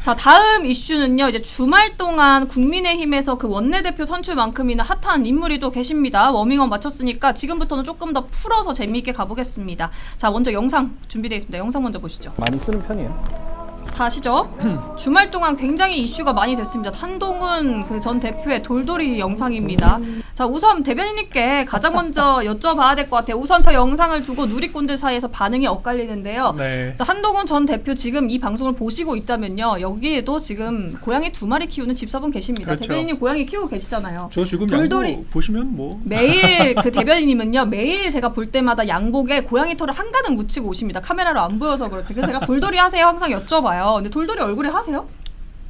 자 다음 이슈는요 이제 주말 동안 국민의힘에서 그 원내대표 선출만큼이나 핫한 인물이 또 계십니다 워밍업 마쳤으니까 지금부터는 조금 더 풀어서 재미있게 가보겠습니다 자 먼저 영상 준비되어 있습니다 영상 먼저 보시죠 많이 쓰는 편이에요. 다 아시죠? 주말 동안 굉장히 이슈가 많이 됐습니다. 한동훈 그 전 대표의 돌돌이 영상입니다. 자, 우선 대변인님께 가장 먼저 여쭤봐야 될 것 같아요. 우선 저 영상을 두고 누리꾼들 사이에서 반응이 엇갈리는데요. 네. 자, 한동훈 전 대표 지금 이 방송을 보시고 있다면요. 여기에도 지금 고양이 두 마리 키우는 집사분 계십니다. 그렇죠. 대변인님 고양이 키우고 계시잖아요. 저 지금 돌돌이. 양보 보시면 뭐 매일 그 대변인님은요 매일 제가 볼 때마다 양복에 고양이 털을 한가득 묻히고 오십니다 카메라로 안 보여서 그렇지 그래서 제가 돌돌이 하세요 항상 여쭤봐요 근데 돌돌이 얼굴에 하세요?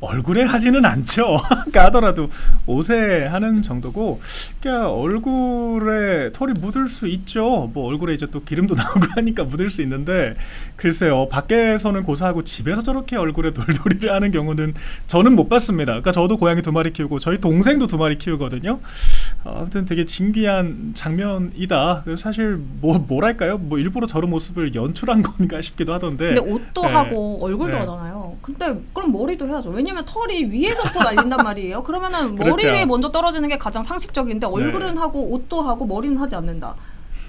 얼굴에 하지는 않죠. 그러니까 하더라도 옷에 하는 정도고, 그러니까 얼굴에 털이 묻을 수 있죠. 뭐 얼굴에 이제 또 기름도 나오고 하니까 묻을 수 있는데, 글쎄요, 밖에서는 고사하고 집에서 저렇게 얼굴에 돌돌이를 하는 경우는 저는 못 봤습니다. 그러니까 저도 고양이 두 마리 키우고 저희 동생도 두 마리 키우거든요. 어, 아무튼 되게 신기한 장면이다. 사실 뭐 뭐랄까요, 뭐 일부러 저런 모습을 연출한 건가 싶기도 하던데. 근데 옷도 네. 하고 얼굴도 네. 하잖아요 근데 그럼 머리도 해야죠 왜냐면 털이 위에서부터 날린단 말이에요 그러면은 머리 그렇죠. 위에 먼저 떨어지는 게 가장 상식적인데 얼굴은 하고 옷도 하고 머리는 하지 않는다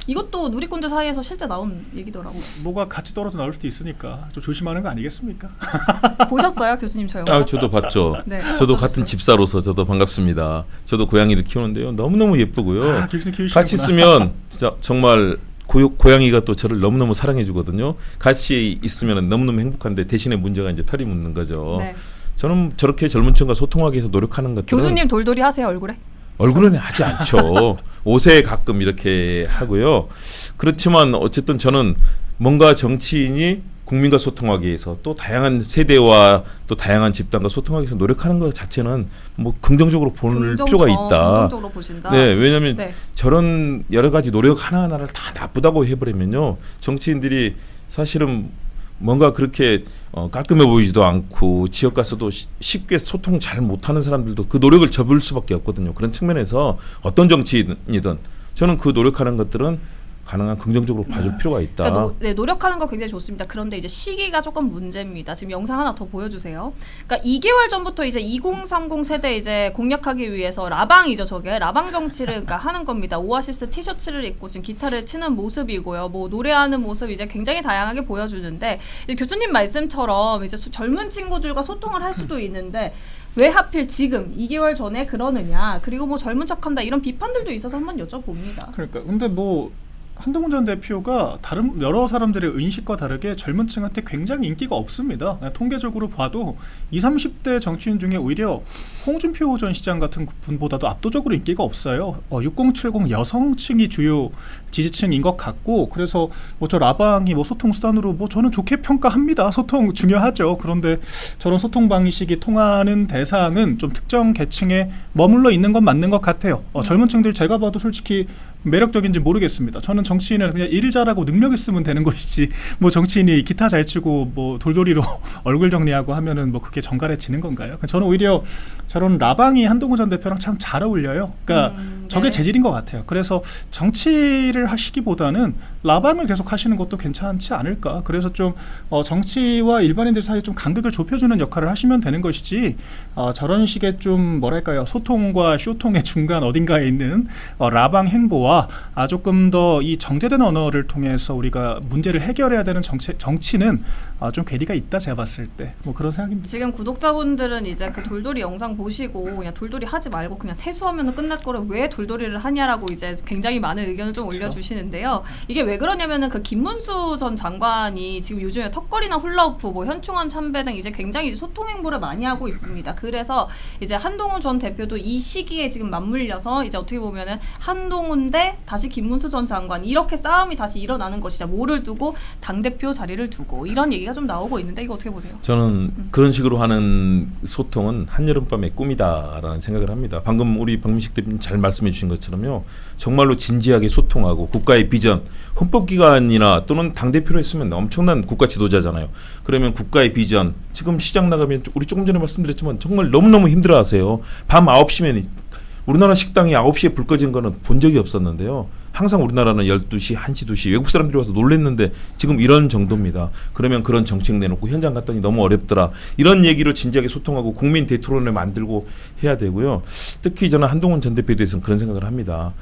이것도 누리꾼들 사이에서 실제 나온 얘기더라고 뭐가 같이 떨어져 나올 수도 있으니까 좀 조심하는 거 아니겠습니까? 보셨어요 교수님 저 영상? 아, 저도 봤죠. 네. 저도 어떠셨어요? 같은 집사로서 저도 반갑습니다. 저도 고양이를 키우는데요. 너무너무 예쁘고요. 아, 교수님 키우시는구나. 같이 있으면 진짜 정말 고, 고양이가 또 저를 너무너무 사랑해 주거든요. 같이 있으면 너무너무 행복한데 대신에 문제가 이제 털이 묻는 거죠. 네. 저는 저렇게 젊은 층과 소통하기 위해서 노력하는 것들은 교수님 돌돌이 하세요 얼굴에? 얼굴은 하지 않죠. 옷에 가끔 이렇게 하고요. 그렇지만 어쨌든 저는 뭔가 정치인이 국민과 소통하기 위해서 또 다양한 세대와 또 다양한 집단과 소통하기 위해서 노력하는 것 자체는 뭐 긍정적으로 볼 긍정- 필요가 어, 있다. 긍정적으로 보신다. 네, 왜냐하면 네. 저런 여러 가지 노력 하나 하나를 다 나쁘다고 해버리면요, 정치인들이 사실은 뭔가 그렇게 어, 깔끔해 보이지도 않고 지역 가서도 시- 쉽게 소통 잘 못하는 사람들도 그 노력을 접을 수밖에 없거든요. 그런 측면에서 어떤 정치인이든 저는 그 노력하는 것들은 가능한 긍정적으로 봐줄 필요가 있다. 그러니까 노, 네, 노력하는 거 굉장히 좋습니다. 그런데 이제 시기가 조금 문제입니다. 지금 영상 하나 더 보여주세요. 그러니까 2개월 전부터 이제 2030 세대 이제 공략하기 위해서 라방이죠, 저게 라방 정치를 그러니까 하는 겁니다. 오아시스 티셔츠를 입고 지금 기타를 치는 모습이고요. 뭐 노래하는 모습 이제 굉장히 다양하게 보여주는데 이제 교수님 말씀처럼 이제 소- 젊은 친구들과 소통을 할 수도 있는데. 왜 하필 지금 2개월 전에 그러느냐 그리고 뭐 젊은 척한다 이런 비판들도 있어서 한번 여쭤봅니다. 그러니까 근데 뭐 한동훈 전 대표가 다른 여러 사람들의 의식과 다르게 젊은 층한테 굉장히 인기가 없습니다. 통계적으로 봐도 20, 30대 정치인 중에 오히려 홍준표 전 시장 같은 분보다도 압도적으로 인기가 없어요. 어, 6070 여성층이 주요 지지층인 것 같고 그래서 뭐 저 라방이 뭐 소통 수단으로 뭐 저는 좋게 평가합니다. 소통 중요하죠. 그런데 저런 소통 방식이 통하는 대상은 좀 특정 계층에 머물러 있는 건 맞는 것 같아요. 어, 젊은 층들 제가 봐도 솔직히 매력적인지 모르겠습니다. 저는 정치인은 그냥 일 잘하고 능력 있으면 되는 것이지 뭐 정치인이 기타 잘 치고 뭐 돌돌이로 얼굴 정리하고 하면은 뭐 그게 정갈해지는 건가요? 저는 오히려 저런 라방이 한동훈 전 대표랑 참 잘 어울려요. 그러니까 음, 저게 네. 재질인 것 같아요. 그래서 정치를 하시기보다는 라방을 계속 하시는 것도 괜찮지 않을까. 그래서 좀 어, 정치와 일반인들 사이에 좀 간극을 좁혀주는 역할을 하시면 되는 것이지 어, 저런 식의 좀 뭐랄까요 소통과 쇼통의 중간 어딘가에 있는 어, 라방 행보 와 아, 조금 더 이 정제된 언어를 통해서 우리가 문제를 해결해야 되는 정치, 정치는 아, 좀 괴리가 있다 제가 봤을 때 뭐 그런 생각입니다. 지금 구독자분들은 이제 그 돌돌이 영상 보시고 그냥 돌돌이 하지 말고 그냥 세수하면 끝날 거를 왜 돌돌이를 하냐라고 이제 굉장히 많은 의견을 좀 그렇죠. 올려주시는데요. 이게 왜 그러냐면은 그 김문수 전 장관이 지금 요즘에 턱걸이나 훌라후프, 뭐 현충원 참배 등 이제 굉장히 이제 소통 행보를 많이 하고 있습니다. 그래서 이제 한동훈 전 대표도 이 시기에 지금 맞물려서 이제 어떻게 보면은 한동훈 대 다시 김문수 전 장관 이렇게 싸움이 다시 일어나는 것이다. 뭐를 두고 당 대표 자리를 두고 이런 얘기가 좀 나오고 있는데 이거 어떻게 보세요? 저는 그런 식으로 하는 소통은 한여름밤의 꿈이다라는 생각을 합니다. 방금 우리 박민식 대표님 잘 말씀해 주신 것처럼요. 정말로 진지하게 소통하고 국가의 비전, 헌법기관이나 또는 당 대표로 했으면 엄청난 국가 지도자잖아요. 그러면 국가의 비전, 지금 시장 나가면 우리 조금 전에 말씀드렸지만 정말 너무너무 힘들어 하세요. 밤 9시면 우리나라 식당이 9시에 불 꺼진 거는 본 적이 없었는데요. 항상 우리나라는 12시, 1시, 2시 외국 사람들이 와서 놀랬는데 지금 이런 정도입니다. 그러면 그런 정책 내놓고 현장 갔더니 너무 어렵더라. 이런 얘기로 진지하게 소통하고 국민 대토론을 만들고 해야 되고요. 특히 저는 한동훈 전 대표에 대해서는 그런 생각을 합니다.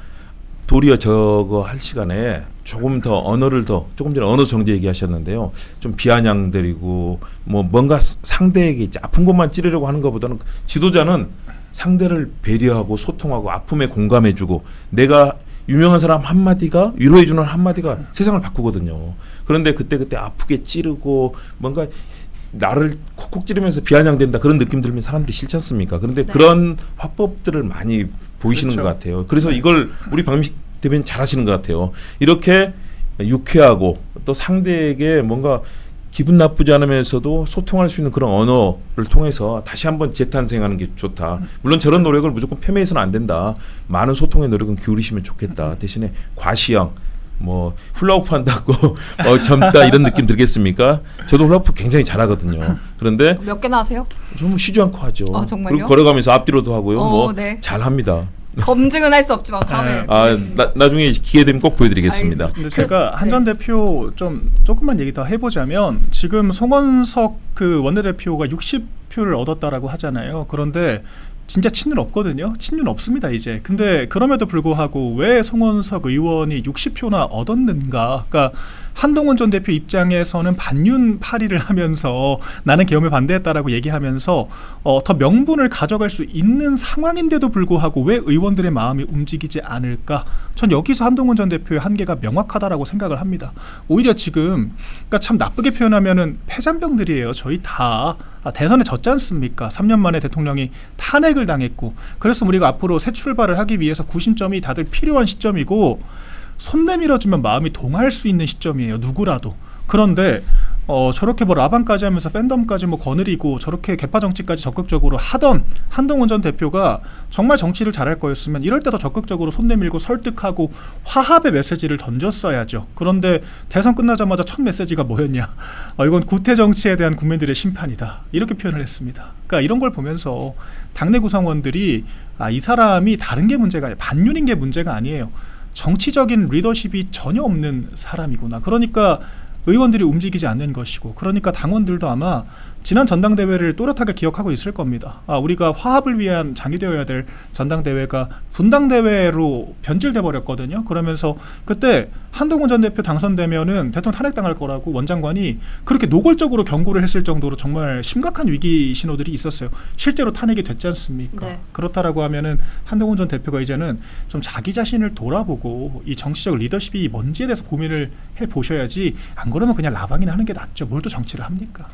도리어 저거 할 시간에 조금 더 언어를 더 조금 전에 언어 정제 얘기하셨는데요. 좀 비아냥들이고 뭐 뭔가 상대에게 아픈 것만 찌르려고 하는 것보다는 지도자는 상대를 배려하고 소통하고 아픔에 공감해주고 내가 유명한 사람 한 마디가 위로해주는 한 마디가 세상을 바꾸거든요. 그런데 그때 그때 아프게 찌르고 뭔가 나를 콕콕 찌르면서 비아냥된다 그런 느낌 들면 사람들이 싫지 않습니까? 그런데 네. 그런 화법들을 많이 보이시는 그렇죠. 것 같아요. 그래서 이걸 우리 박민식 대변인 잘하시는 것 같아요. 이렇게 유쾌하고 또 상대에게 뭔가 기분 나쁘지 않으면서도 소통할 수 있는 그런 언어를 통해서 다시 한번 재탄생하는 게 좋다. 물론 저런 노력을 무조건 폄훼해서는 안 된다. 많은 소통의 노력은 기울이시면 좋겠다. 대신에 과시형 뭐 훌라후프 한다고 어, 젊다 이런 느낌 들겠습니까? 저도 훌라후프 굉장히 잘하거든요. 그런데 몇 개나 하세요? 좀 쉬지 않고 하죠. 아, 정말요? 그리고 걸어가면서 앞뒤로도 하고요. 어, 뭐 네. 잘합니다. 검증은 할 수 없지만 다음에 아 보겠습니다. 나, 나중에 기회 되면 꼭 보여드리겠습니다. 알겠습니다. 근데 그- 제가 한전 네. 대표 좀 조금만 얘기 더 해보자면 지금 송원석 그 원내대표가 60표를 얻었다라고 하잖아요. 그런데 진짜 친윤 없거든요. 친윤 없습니다 이제. 근데 그럼에도 불구하고 왜 송원석 의원이 60표나 얻었는가? 그러니까 한동훈 전 대표 입장에서는 반윤 파리를 하면서 나는 계엄에 반대했다라고 얘기하면서 어, 더 명분을 가져갈 수 있는 상황인데도 불구하고 왜 의원들의 마음이 움직이지 않을까? 전 여기서 한동훈 전 대표의 한계가 명확하다라고 생각을 합니다. 오히려 지금 그러니까 참 나쁘게 표현하면은 패잔병들이에요. 저희 다 아, 대선에 졌지 않습니까? 3년 만에 대통령이 탄핵을 당했고 그래서 우리가 앞으로 새 출발을 하기 위해서 구심점이 다들 필요한 시점이고 손 내밀어주면 마음이 동할 수 있는 시점이에요. 누구라도. 그런데 어, 저렇게 뭐 라방까지 하면서 팬덤까지 뭐 거느리고 저렇게 개파 정치까지 적극적으로 하던 한동훈 전 대표가 정말 정치를 잘할 거였으면 이럴 때 더 적극적으로 손 내밀고 설득하고 화합의 메시지를 던졌어야죠. 그런데 대선 끝나자마자 첫 메시지가 뭐였냐? 어, 이건 구태 정치에 대한 국민들의 심판이다. 이렇게 표현을 했습니다. 그러니까 이런 걸 보면서 당내 구성원들이 아, 이 사람이 다른 게 문제가 아니라 반윤인 게 문제가 아니에요. 정치적인 리더십이 전혀 없는 사람이구나. 그러니까 의원들이 움직이지 않는 것이고 그러니까 당원들도 아마 지난 전당대회를 또렷하게 기억하고 있을 겁니다. 아, 우리가 화합을 위한 장이 되어야 될 전당대회가 분당대회로 변질돼 버렸거든요. 그러면서 그때 한동훈 전 대표 당선되면은 대통령 탄핵당할 거라고 원장관이 그렇게 노골적으로 경고를 했을 정도로 정말 심각한 위기 신호들이 있었어요. 실제로 탄핵이 됐지 않습니까? 네. 그렇다라고 하면은 한동훈 전 대표가 이제는 좀 자기 자신을 돌아보고 이 정치적 리더십이 뭔지에 대해서 고민을 해 보셔야지 안 그러면 그냥 라방이나 하는 게 낫죠. 뭘 또 정치를 합니까?